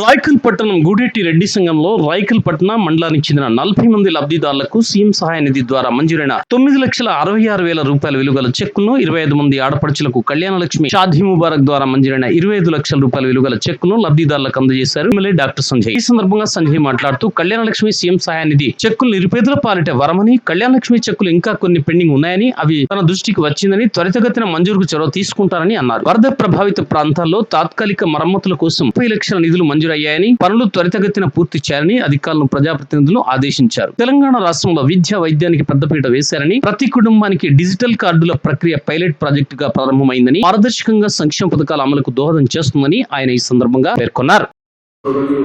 రాయకల్ పట్టణం గూడెట్టి రెడ్డి సంఘంలో రాయకల్ పట్టణ మండలానికి చెందిన నలభై మంది లబ్ధిదారులకు సీఎం సహాయ నిధి ద్వారా మంజూరైన తొమ్మిది లక్షల అరవై ఆరు వేల రూపాయల విలువల చెక్కును ఇరవై ఐదు మంది ఆడపడుచులకు కళ్యాణలక్ష్మి షాదీ ముబారక్ ద్వారా మంజూరైన ఇరవై ఐదు లక్షల రూపాయల విలువల చెక్కును లబ్ధిదారులకు అందజేశారు ఎమ్మెల్యే డాక్టర్ సంజయ్. ఈ సందర్భంగా సంజయ్ మాట్లాడుతూ కళ్యాణలక్ష్మి సీఎం సహాయ నిధి చెక్కులు నిరుపేదల పాలిట వరమని కళ్యాణలక్ష్మి చెక్కులు ఇంకా కొన్ని పెండింగ్ ఉన్నాయని అవి తన దృష్టికి వచ్చిందని త్వరితగతిన మంజూరుకు చొరవ తీసుకుంటారని అన్నారు. వరద ప్రభావిత ప్రాంతాల్లో తాత్కాలిక మరమ్మతుల కోసం ముప్పై లక్షల నిధులు మంజూరు మంజూరయ్యాయని పనులు త్వరితగతిన పూర్తి చేయాలని అధికారులను ప్రజాప్రతినిధులు ఆదేశించారు. తెలంగాణ రాష్ట్రంలో విద్య వైద్యానికి పెద్దపీట వేశారని ప్రతి కుటుంబానికి డిజిటల్ కార్డుల ప్రక్రియ పైలట్ ప్రాజెక్టు గా ప్రారంభమైందని పారదర్శకంగా సంక్షేమ పథకాల అమలుకు దోహదం చేస్తుందని ఆయన ఈ సందర్భంగా పేర్కొన్నారు. సభ్యులు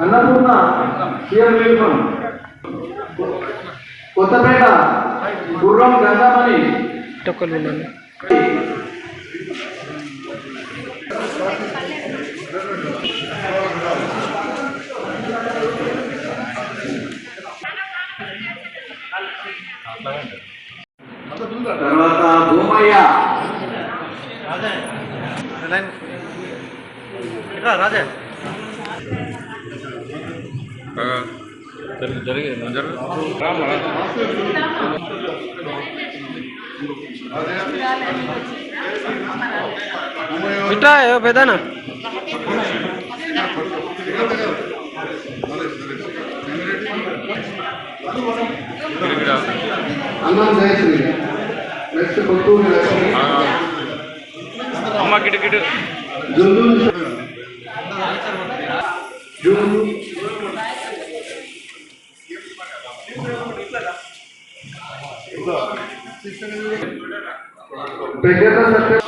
అన్నపూర్ణ సీఎం యూనిఫామ్ కొత్తపేట గుర్రం గంగామణి తర్వాత భూమయ్య. రాజా. రాజా. జరిగి నువ్వు జరుగు ఇట్లా పెదానా గిరిగిరా అన్నం జయశ్రీ అమ్మ పెద్దల సత్య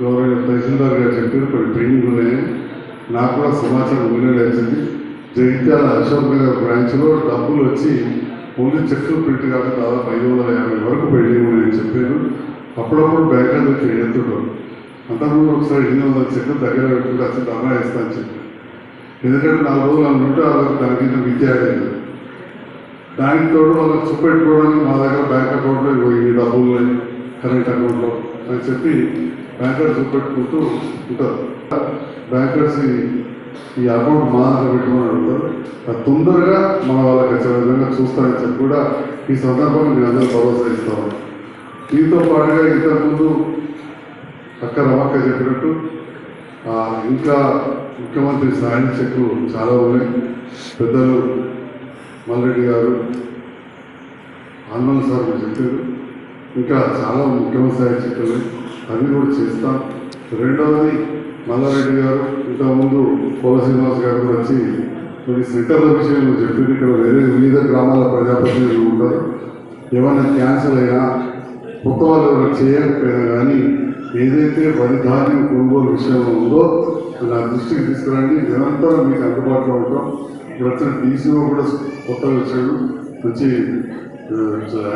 గౌరవ చెప్పిన కొన్ని ట్రైనింగ్ ఉన్నాయి నాకు కూడా సమాచారం వినలేసింది జగిత్యాల అశోక్ నగర్ బ్రాంచ్లో డబ్బులు వచ్చి ఓన్లీ చెక్కులు ప్రింట్ కాక దాదాపు ఐదు వందల యాభై వరకు పెండింగ్ ఉన్నాయని చెప్పాను. అప్పుడప్పుడు బ్యాంకుల దగ్గర ఎత్తుంటారు అంతకుముందు ఒకసారి ఎనిమిది వందల చెట్లు దగ్గర పెట్టుకుంటే అసలు అన్నా వేస్తా అని చెప్పాను. ఎందుకంటే నాలుగు రోజులు అనుకుంటే వాళ్ళకి దానికి విద్య లేదు. దానికి తోడు వాళ్ళకి చూపెట్టుకోవడానికి మా దగ్గర బ్యాంక్ అకౌంట్లో ఇగో ఈ డబ్బులు కరెంట్ అకౌంట్లో. అని చెప్పి బ్యాంకర్స్ పెట్టుకుంటూ ఉంటారు. బ్యాంకర్స్ ఈ- అమౌంట్ అకౌంట్ మా దగ్గర పెట్టుకుని ఉంటారు. అది తొందరగా మన వాళ్ళకి వచ్చే విధంగా చూస్తారని చెప్పి కూడా ఈ సందర్భంగా మీ అందరూ భరోసా దీంతో పాటుగా ఇంతకుముందు అక్క రమక్క చెప్పినట్టు ఇంకా ముఖ్యమంత్రి సాయం చెక్కులు చాలా ఉన్నాయి. పెద్దలు మల్రెడ్డి గారు ఆనంద్ సార్ చెప్పారు. ఇంకా చాలా ముఖ్యమైన సాయం అవి కూడా చేస్తాం. రెండవది మల్లారెడ్డి గారు ఇంతకుముందు కోల శ్రీనివాస్ గారు కూడా వచ్చి కొన్ని సెంటర్ల విషయంలో చెప్పింది ఇక్కడ వేరే వివిధ గ్రామాల ప్రజాప్రతినిధులు ఉంటారు. ఏమైనా క్యాన్సిల్ అయినా కొత్త వాళ్ళు ఎవరు చేయకపోయినా కానీ ఏదైతే వరి ధాన్యం కొనుగోలు విషయంలో ఉందో నా దృష్టికి తీసుకురండి. నిరంతరం మీకు అందుబాటులో ఉంటాం. ఇక్కడ వచ్చిన డీసీఓ కూడా కొత్త విషయాలు మంచి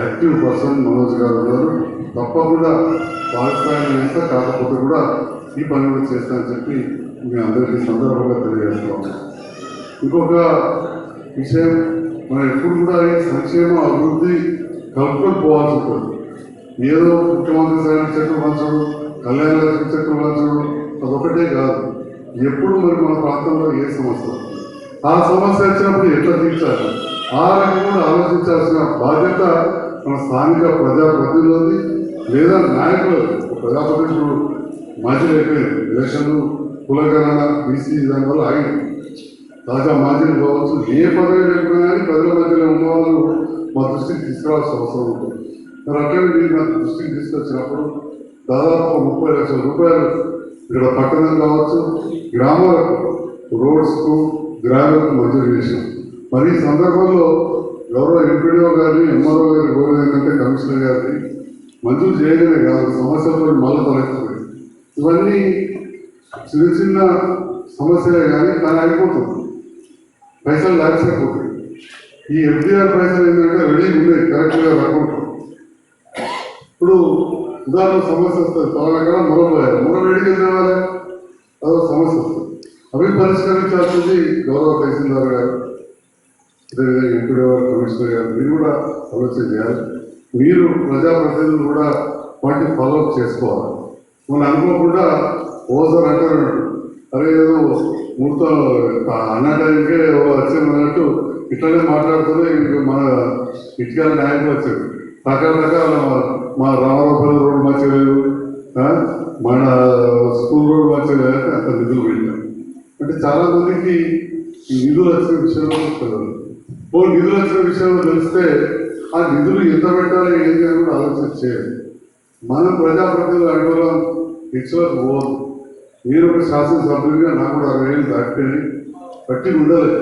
యాక్టివ్ పర్సన్ మనోజ్ గారు ఉన్నారు. తప్పకుండా పాకిస్తాన్ ఎంత కాకపోతే కూడా ఈ పని కూడా చేస్తానని చెప్పి మీ అందరికీ సందర్భంగా తెలియజేస్తాం ఇంకొక విషయం మనం ఎప్పుడు కూడా ఈ సంక్షేమ అభివృద్ధి కలుపుకొని పోవాల్సి ఉంటుంది. ఏదో ముఖ్యమంత్రి సాయం చెట్లు పంచడం కళ్యాణ లక్ష్మి చెట్లు పంచడం అదొకటే కాదు. ఎప్పుడు మరి మన ప్రాంతంలో ఏ సమస్య ఆ సమస్య వచ్చినప్పుడు ఎట్లా తీర్చాలి? ఆ రకంగా ఆలోచించాల్సిన బాధ్యత మన స్థానిక ప్రజాప్రతినిధులది లేదా నాయకులు. ప్రజాప్రతినిధులు మాజీలు అయిపోయింది ఎలక్షన్లు కులగణన బీసీ దానివల్ల ఆగింది. తాజా మాజీలు కావచ్చు ఏ పదవి లేకపోయినా కానీ ప్రజల మధ్యలో ఉన్నవాళ్ళు మా దృష్టికి తీసుకురావాల్సిన అవసరం ఉంటుంది. మరి అట్లనే మీరు మా దృష్టికి తీసుకొచ్చినప్పుడు దాదాపు ముప్పై లక్షల రూపాయలు ఇక్కడ పట్టణం కావచ్చు గ్రామాలకు రోడ్స్కు గ్రామాలకు మంజూరు చేసినాం. మరి ఈ సందర్భంలో ఎవరో ఎంపీడీఓ గారిని ఎంఆర్ఓ గారి గోవిందంటే కమిషనర్ గారిని మంజూరు చేయడమే కాదు సమస్యలు మళ్ళీ తలెత్తుంది ఇవన్నీ చిన్న చిన్న సమస్యలే కానీ కానీ అయిపోతుంది. పైసలు అయిపోతుంది ఈ ఎఫ్డీఆర్ పైసలు ఏంటంటే రెడీ ఉన్నాయి కరెక్ట్గా అకౌంట్ ఇప్పుడు ఉదాహరణ సమస్య వస్తుంది తొలగడ మొరపోయారు. మరో రెడీ తేవాలి అదో సమస్య వస్తుంది. అవి పరిష్కరించాల్సింది గౌరవ తహసీల్దార్ గారు. అదేవిధంగా ఎంపీడీ గారు కమిషనర్ గారు మీరు కూడా ఆలోచన చేయాలి. మీరు ప్రజాప్రతినిధులు కూడా వాటిని ఫాలోఅప్ చేసుకోవాలి. మనం అనుకోకుండా ఓసారి అంటారు అరే ఏదో మూడుతో అన్న టైంకే వచ్చింది అన్నట్టు ఇట్లానే మాట్లాడుతూనే ఇంక మన ఇటుకాల న్యాయంగా వచ్చాడు రకరకాల మా రామరాపల్లి రోడ్డు మంచిగా లేదు మన స్కూల్ రోడ్డు మంచిగా లేదు అంత నిధులు పెట్టాం అంటే చాలామందికి నిధులు వచ్చే విషయంలో తెలియదు. ఓ నిధులు వచ్చిన విషయంలో తెలిస్తే ఆ నిధులు ఎంత పెట్టాలి ఏంటి అని కూడా ఆలోచన చేయాలి మనం ప్రజాప్రతినిధులు అనుకోవడం ఇచ్చేవారు పోవద్దు. నేను ఒక శాసనసభ్యుడిగా నాకు కూడా అరవై ఏళ్ళు దాటిపోయి బట్టి ఉండలేదు.